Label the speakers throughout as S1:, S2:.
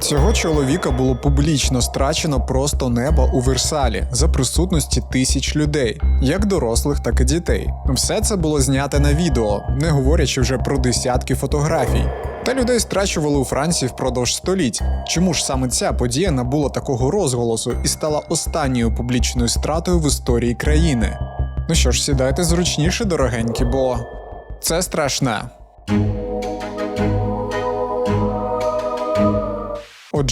S1: Цього чоловіка було публічно страчено просто небо у Версалі за присутності тисяч людей, як дорослих, так і дітей. Все це було знято на відео, не говорячи вже про десятки фотографій. Та людей страчували у Франції впродовж століть. Чому ж саме ця подія набула такого розголосу і стала останньою публічною стратою в історії країни? Ну що ж, сідайте зручніше, дорогенькі, бо це страшне.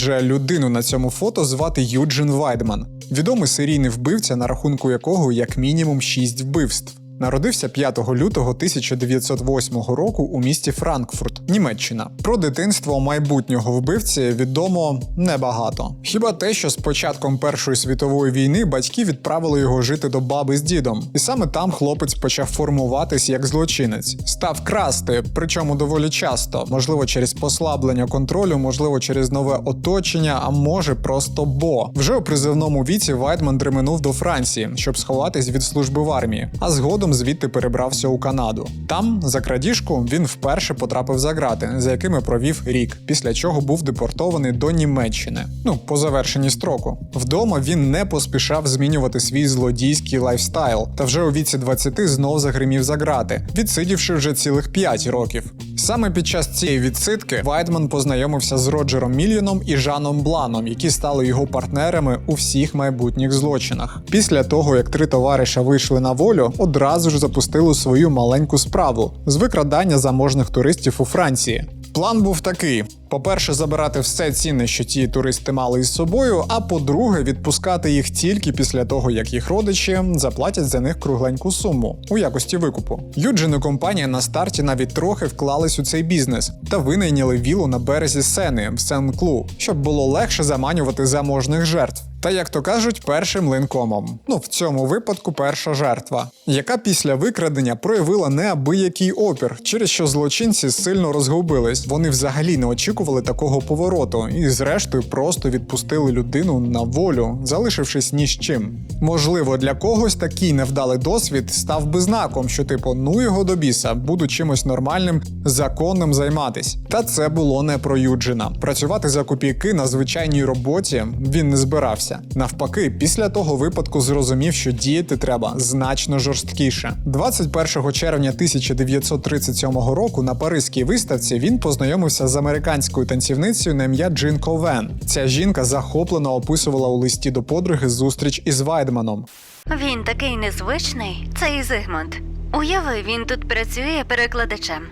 S1: Отже, людину на цьому фото звати Юджин Вайдман, відомий серійний вбивця, на рахунку якого як мінімум 6 вбивств. Народився 5 лютого 1908 року у місті Франкфурт, Німеччина. Про дитинство майбутнього вбивці відомо небагато. Хіба те, що з початком Першої світової війни батьки відправили його жити до баби з дідом, і саме там хлопець почав формуватись як злочинець, став красти, причому доволі часто, можливо, через послаблення контролю, можливо, через нове оточення, а може просто бо. Вже у призивному віці Вайтман дременув до Франції, щоб сховатись від служби в армії, а згодом звідти перебрався у Канаду. Там, за крадіжку, він вперше потрапив за грати, за якими провів рік, після чого був депортований до Німеччини. Ну, по завершенні строку. Вдома він не поспішав змінювати свій злодійський лайфстайл, та вже у віці 20 знов загримів за грати, відсидівши вже цілих 5 років. Саме під час цієї відсидки Вайдман познайомився з Роджером Мільйоном і Жаном Бланом, які стали його партнерами у всіх майбутніх злочинах. Після того, як три товариша вийшли на волю, одразу ж запустили свою маленьку справу з викрадання заможних туристів у Франції. План був такий: по-перше, забирати все цінне, що ті туристи мали із собою. А по-друге, відпускати їх тільки після того, як їх родичі заплатять за них кругленьку суму у якості викупу. Юджин і компанія на старті навіть трохи вклались у цей бізнес та винайняли вілу на березі Сени в Сен-Клу, щоб було легше заманювати заможних жертв. Та як то кажуть, першим линкомом. Ну в цьому випадку перша жертва, яка після викрадення проявила неабиякий опір, через що злочинці сильно розгубились. Вони взагалі не очікували такого повороту, і зрештою просто відпустили людину на волю, залишившись ні з чим. Можливо, для когось такий невдалий досвід став би знаком, що типу ну його до біса, буду чимось нормальним, законним займатись. Та це було не про Юджина. Працювати за копійки на звичайній роботі він не збирався. Навпаки, після того випадку зрозумів, що діяти треба значно жорсткіше. 21 червня 1937 року на Паризькій виставці він познайомився з американською танцівницею на ім'я Джин Ковен. Ця жінка захоплено описувала у листі до подруги зустріч із Вайдманом.
S2: Він такий незвичний, цей Зигмунд. Уяви, він тут працює перекладачем.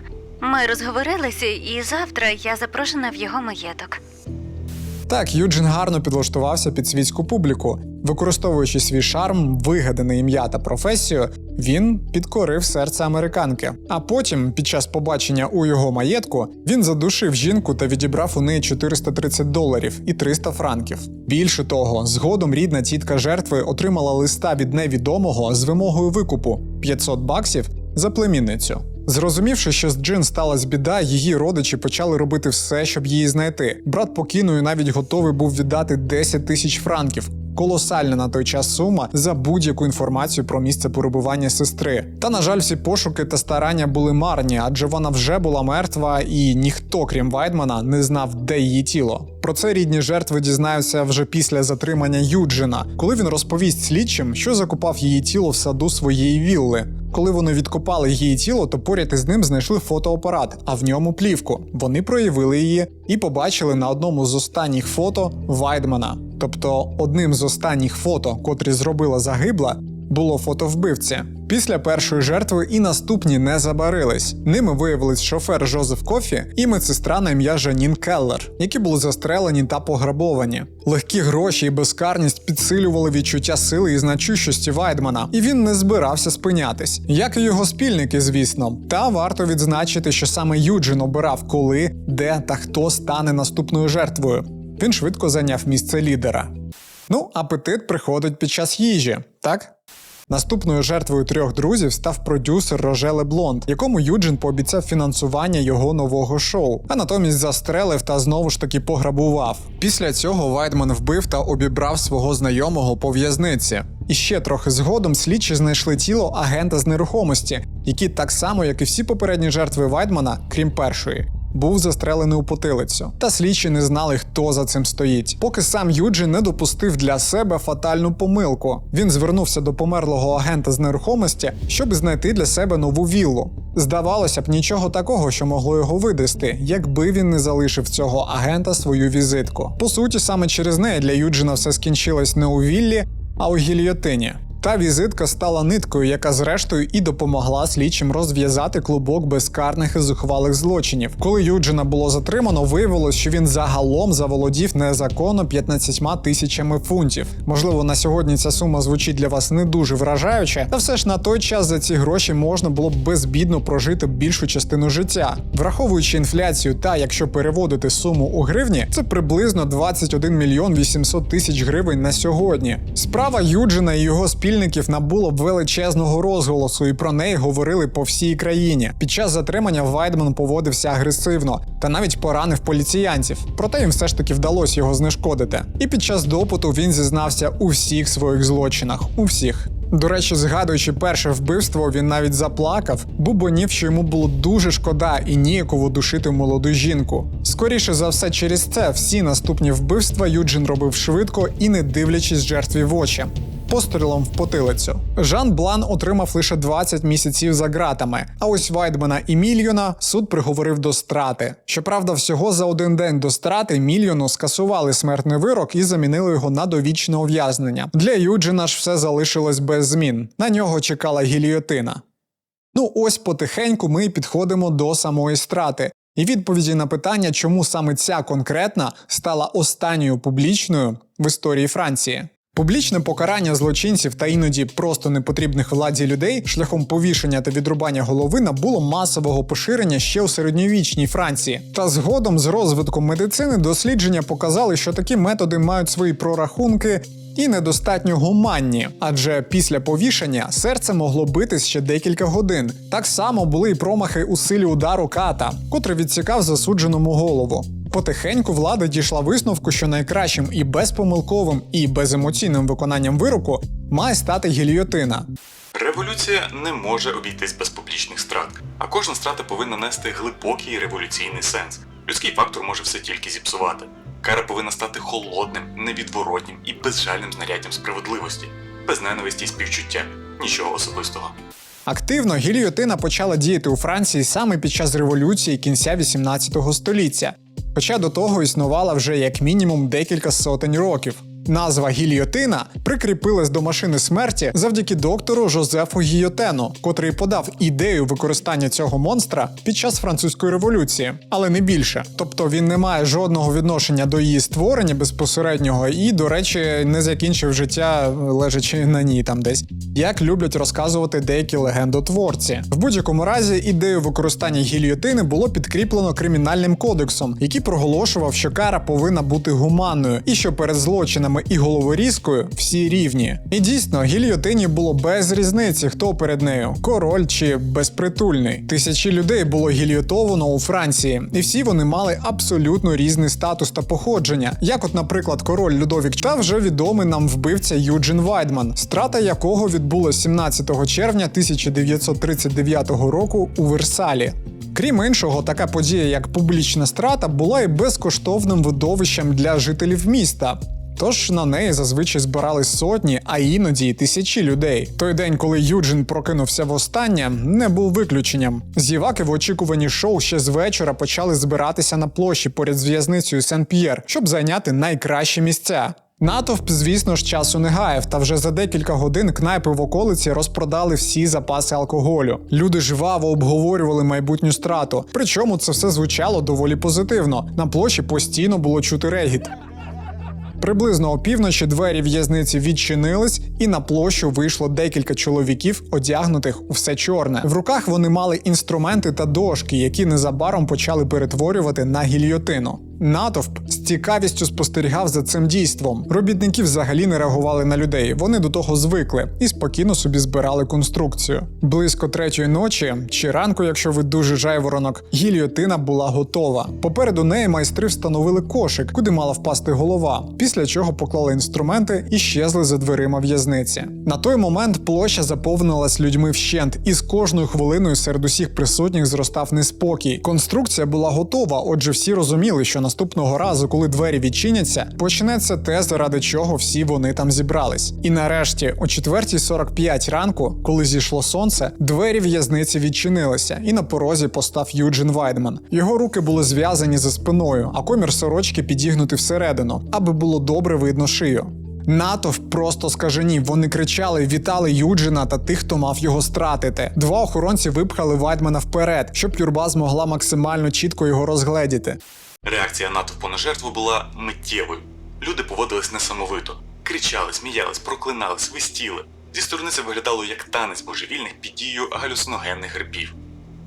S2: Ми розговорилися, і завтра я запрошена в його маєток.
S1: Так, Юджин гарно підлаштувався під світську публіку. Використовуючи свій шарм, вигадане ім'я та професію, він підкорив серце американки. А потім, під час побачення у його маєтку, він задушив жінку та відібрав у неї 430 доларів і 300 франків. Більше того, згодом рідна тітка жертви отримала листа від невідомого з вимогою викупу 500 баксів за племінницю. Зрозумівши, що з Джин сталася біда, її родичі почали робити все, щоб її знайти. Брат покинув і навіть готовий був віддати 10 тисяч франків. Колосальна на той час сума за будь-яку інформацію про місце перебування сестри. Та на жаль, всі пошуки та старання були марні, адже вона вже була мертва, і ніхто, крім Вайдмана, не знав, де її тіло. Про це рідні жертви дізнаються вже після затримання Юджина, коли він розповість слідчим, що закопав її тіло в саду своєї вілли. Коли вони відкопали її тіло, то поряд із ним знайшли фотоапарат, а в ньому плівку. Вони проявили її і побачили на одному з останніх фото Вайдмана. Тобто, одним з останніх фото, котрі зробила загибла, було фото вбивці. Після першої жертви і наступні не забарились. Ними виявились шофер Жозеф Кофі і медсестра на ім'я Жанін Келлер, які були застрелені та пограбовані. Легкі гроші і безкарність підсилювали відчуття сили і значущості Вайдмана, і він не збирався спинятись, як і його спільники, звісно. Та варто відзначити, що саме Юджин обирав, коли, де та хто стане наступною жертвою. Він швидко зайняв місце лідера. Ну, апетит приходить під час їжі, так? Наступною жертвою трьох друзів став продюсер Роже Леблонд, якому Юджин пообіцяв фінансування його нового шоу, а натомість застрелив та знову ж таки пограбував. Після цього Вайдман вбив та обібрав свого знайомого по в'язниці. І ще трохи згодом слідчі знайшли тіло агента з нерухомості, який так само, як і всі попередні жертви Вайдмана, крім першої, був застрелений у потилицю. Та слідчі не знали, хто за цим стоїть. Поки сам Юджин не допустив для себе фатальну помилку. Він звернувся до померлого агента з нерухомості, щоб знайти для себе нову віллу. Здавалося б, нічого такого, що могло його видасти, якби він не залишив цього агента свою візитку. По суті, саме через неї для Юджина все скінчилось не у віллі, а у гільйотині. Та візитка стала ниткою, яка зрештою і допомогла слідчим розв'язати клубок безкарних і зухвалих злочинів. Коли Юджина було затримано, виявилось, що він загалом заволодів незаконно 15 тисячами фунтів. Можливо, на сьогодні ця сума звучить для вас не дуже вражаюче, та все ж на той час за ці гроші можна було б безбідно прожити більшу частину життя. Враховуючи інфляцію, та якщо переводити суму у гривні, це приблизно 21 мільйон 800 тисяч гривень на сьогодні. Справа Юджина і його спільників набула величезного розголосу, і про неї говорили по всій країні. Під час затримання Вайдман поводився агресивно та навіть поранив поліціянців. Проте їм все ж таки вдалося його знешкодити. І під час допиту він зізнався у всіх своїх злочинах. У всіх. До речі, згадуючи перше вбивство, він навіть заплакав, бубонів, що йому було дуже шкода і ніяково душити молоду жінку. Скоріше за все, через це всі наступні вбивства Юджин робив швидко і не дивлячись жертві в очі. Пострілом в потилицю. Жан Блан отримав лише 20 місяців за ґратами. А ось Вайдмана і Мільйона суд приговорив до страти. Щоправда, всього за один день до страти Мільйону скасували смертний вирок і замінили його на довічне ув'язнення. Для Юджина ж все залишилось без змін. На нього чекала гільйотина. Ну ось потихеньку ми підходимо до самої страти. І відповіді на питання, чому саме ця конкретна стала останньою публічною в історії Франції. Публічне покарання злочинців та іноді просто непотрібних владі людей шляхом повішення та відрубання голови набуло масового поширення ще у середньовічній Франції. Та згодом з розвитком медицини дослідження показали, що такі методи мають свої прорахунки. І недостатньо гуманні, адже після повішення серце могло битись ще декілька годин. Так само були й промахи у силі удару ката, котрий відсікав засудженому голову. Потихеньку влада дійшла висновку, що найкращим і безпомилковим, і беземоційним виконанням вироку має стати гільйотина.
S3: Революція не може обійтись без публічних страт, а кожна страта повинна нести глибокий революційний сенс. Людський фактор може все тільки зіпсувати. Кара повинна стати холодним, невідворотнім і безжальним знаряддям справедливості, без ненависті і співчуття, нічого особистого.
S1: Активно гільйотина почала діяти у Франції саме під час революції кінця 18 століття, хоча до того існувала вже як мінімум декілька сотень років. Назва гільйотина прикріпилась до машини смерті завдяки доктору Жозефу Гійотену, котрий подав ідею використання цього монстра під час французької революції, але не більше. Тобто він не має жодного відношення до її створення безпосереднього і, до речі, не закінчив життя, лежачи на ній там десь. Як люблять розказувати деякі легендотворці. В будь-якому разі ідею використання гільйотини було підкріплено кримінальним кодексом, який проголошував, що кара повинна бути гуманною і що перед злочинами і головорізкою всі рівні. І дійсно, гільйотині було без різниці, хто перед нею король чи безпритульний. Тисячі людей було гільйотовано у Франції, і всі вони мали абсолютно різний статус та походження. Як, от, наприклад, король Людовік та вже відомий нам вбивця Юджин Вайдман, страта якого відбулася 17 червня 1939 року у Версалі. Крім іншого, така подія, як публічна страта, була і безкоштовним видовищем для жителів міста. Тож на неї зазвичай збирались сотні, а іноді й тисячі людей. Той день, коли Юджин прокинувся востаннє, не був виключенням. Зіваки в очікуванні шоу ще з вечора почали збиратися на площі поряд з в'язницею Сен-П'єр, щоб зайняти найкращі місця. Натовп, звісно ж, часу не гаяв, та вже за декілька годин кнайпи в околиці розпродали всі запаси алкоголю. Люди жваво обговорювали майбутню страту. Причому це все звучало доволі позитивно. На площі постійно було чути регіт. Приблизно опівночі двері в'язниці відчинились, і на площу вийшло декілька чоловіків, одягнутих у все чорне. В руках вони мали інструменти та дошки, які незабаром почали перетворювати на гільйотину. Натовп з цікавістю спостерігав за цим дійством. Робітники взагалі не реагували на людей. Вони до того звикли і спокійно собі збирали конструкцію. Близько третьої ночі чи ранку, якщо ви дуже жайворонок, гільйотина була готова. Попереду неї майстри встановили кошик, куди мала впасти голова. Після чого поклали інструменти і щезли за дверима в'язниці. На той момент площа заповнилась людьми вщент, і з кожною хвилиною серед усіх присутніх зростав неспокій. Конструкція була готова, отже, всі розуміли, що наступного разу, коли двері відчиняться, почнеться те, заради чого всі вони там зібрались. І нарешті, о 4.45 ранку, коли зійшло сонце, двері в'язниці відчинилися, і на порозі постав Юджин Вайдман. Його руки були зв'язані за спиною, а комір сорочки підігнутий всередину, аби було добре видно шию. Натовп просто скаженів. Вони кричали, вітали Юджина та тих, хто мав його стратити. Два охоронці випхали Вайдмана вперед, щоб юрба змогла максимально чітко його розгледіти.
S3: Реакція натовпу на жертву була миттєвою. Люди поводились несамовито, кричали, сміялись, проклинали, свистіли. Зі сторони це виглядало як танець божевільних під дією галюциногенних грибів.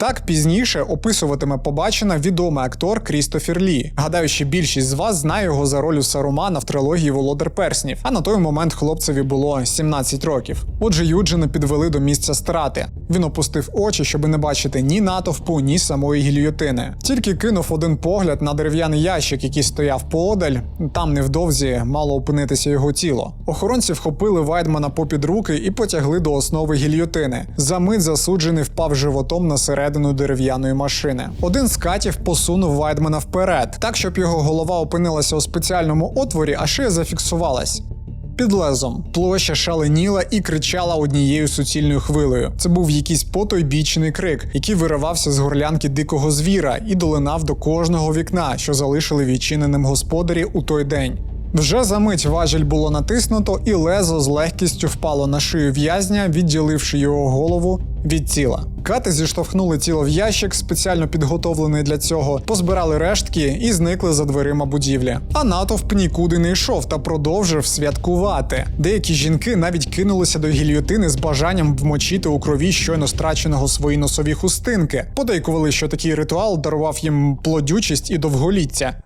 S1: Так пізніше описуватиме побачене відомий актор Крістофер Лі. Гадаю, що більшість з вас знає його за роль Сарумана в трилогії Володар Перснів. А на той момент хлопцеві було 17 років. Отже, Юджина підвели до місця страти. Він опустив очі, щоб не бачити ні натовпу, ні самої гільйотини. Тільки кинув один погляд на дерев'яний ящик, який стояв поодаль. Там невдовзі мало опинитися його тіло. Охоронці вхопили Вайдмана попід руки і потягли до основи гільйотини. За мить засуджений впав животом на середину дерев'яної машини. Один з катів посунув Вайдмана вперед, так щоб його голова опинилася у спеціальному отворі, а шия зафіксувалась. Під лезом площа шаленіла і кричала однією суцільною хвилею. Це був якийсь потойбічний крик, який виривався з горлянки дикого звіра і долинав до кожного вікна, що залишили відчиненим господарі у той день. Вже за мить важіль було натиснуто, і лезо з легкістю впало на шию в'язня, відділивши його голову від тіла. Кати зіштовхнули тіло в ящик, спеціально підготовлений для цього, позбирали рештки і зникли за дверима будівлі. А натовп нікуди не йшов та продовжив святкувати. Деякі жінки навіть кинулися до гільйотини з бажанням вмочити у крові щойно страченого свої носові хустинки. Подейкували, що такий ритуал дарував їм плодючість і довголіття.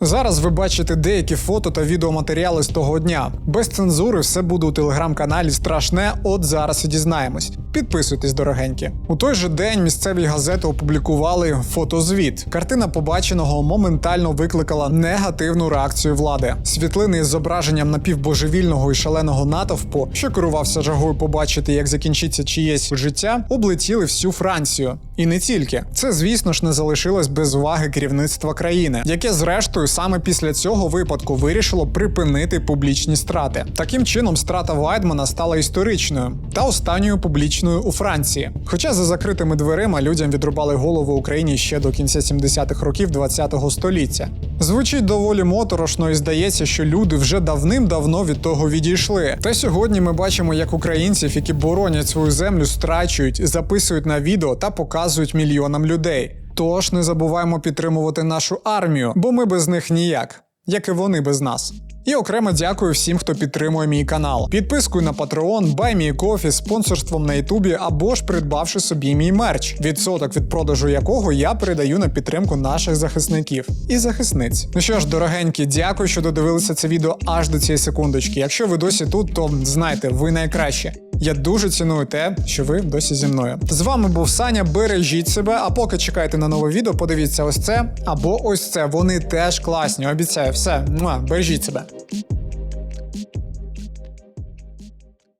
S1: Зараз ви бачите деякі фото та відеоматеріали з того дня. Без цензури все буде у телеграм-каналі Страшне. От зараз і дізнаємось. Підписуйтесь, дорогенькі. У той же день місцеві газети опублікували фотозвіт. Картина побаченого моментально викликала негативну реакцію влади. Світлини із зображенням напівбожевільного і шаленого натовпу, що керувався жагою побачити, як закінчиться чиєсь життя, облетіли всю Францію. І не тільки це, звісно ж, не залишилось без уваги керівництва країни, яке зрештою саме після цього випадку вирішило припинити публічні страти. Таким чином, страта Вайдмана стала історичною та останньою публічною у Франції. Хоча за закритими дверима людям відрубали голову Україні ще до кінця 70-х років 20-го століття. Звучить доволі моторошно і здається, що люди вже давним-давно від того відійшли. Та сьогодні ми бачимо, як українців, які боронять свою землю, страчують, записують на відео та показують мільйонам людей. Тож не забуваємо підтримувати нашу армію, бо ми без них ніяк, як і вони без нас. І окремо дякую всім, хто підтримує мій канал. Підпискою на Patreon, BuyMeCoffee, спонсорством на Ютубі або ж придбавши собі мій мерч, відсоток від продажу якого я передаю на підтримку наших захисників і захисниць. Ну що ж, дорогенькі, дякую, що додивилися це відео аж до цієї секундочки. Якщо ви досі тут, то знайте, ви найкраще. Я дуже ціную те, що ви досі зі мною. З вами був Саня. Бережіть себе. А поки чекаєте на нове відео, подивіться ось це або ось це. Вони теж класні. Обіцяю, все. Муа, бережіть себе.